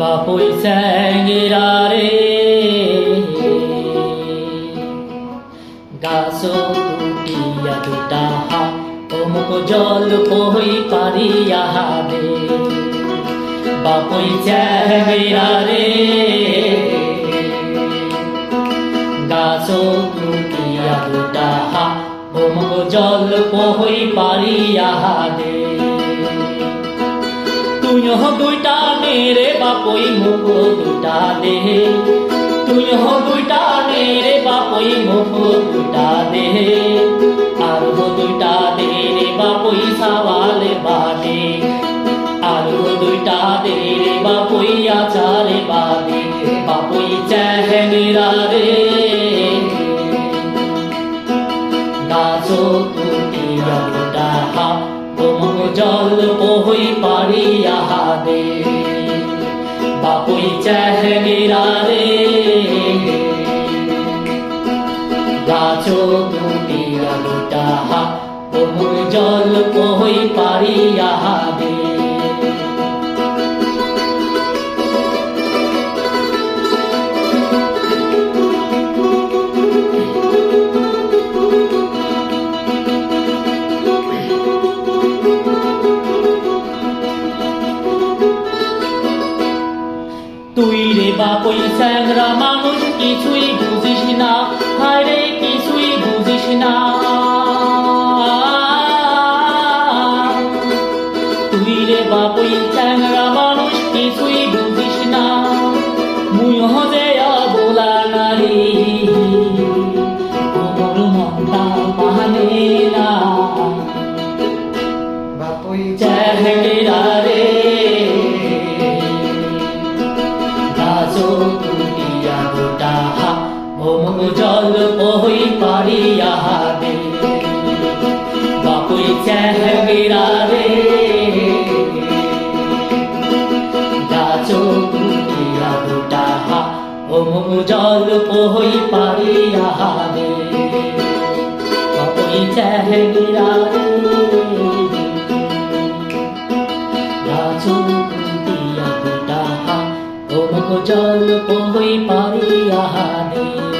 বাপুই স্যাঙ্গেরা রে গাছ টুটিয়া দুটা অমুক জল কই পারিয়া দে বাপুই স্যাঙ্গেরা রে গাছ টুটিয়া দুটা অমুক জল কই পারিয়া দে দুইটা মেরে বাপই মুখ দুটা দে। তুই হো দুইটা মেরে বাপই মুখ দুটা দে। আর হো দুইটা দে রে বাপই সাওয়ালে বাদে। আর হো দুইটা দে রে বাপই আচারে বাদে। বাপই চেহেরা রে। হা তোমক জল পহই পারিয়া দে বাপুই চেহেরা রে। গাছো দুটি আলোটা বহু জল পহই পারিয়া দে তুই রে বাপই স্যাংরা মানুষ কিছুই বুঝিস না। হায় কিছুই বুঝিস না। তুই রে বাপই স্যাংরা মানুষ কিছুই বুঝিস না। মুই হজে অবলা নারী। মনটা মানে না। বাপুই ভোম জল পোহই পারিয়া দে বাপুই চেহেরা রে গাছো তুলিয়া গোটা অমুক জল পোহই পারিয়া দে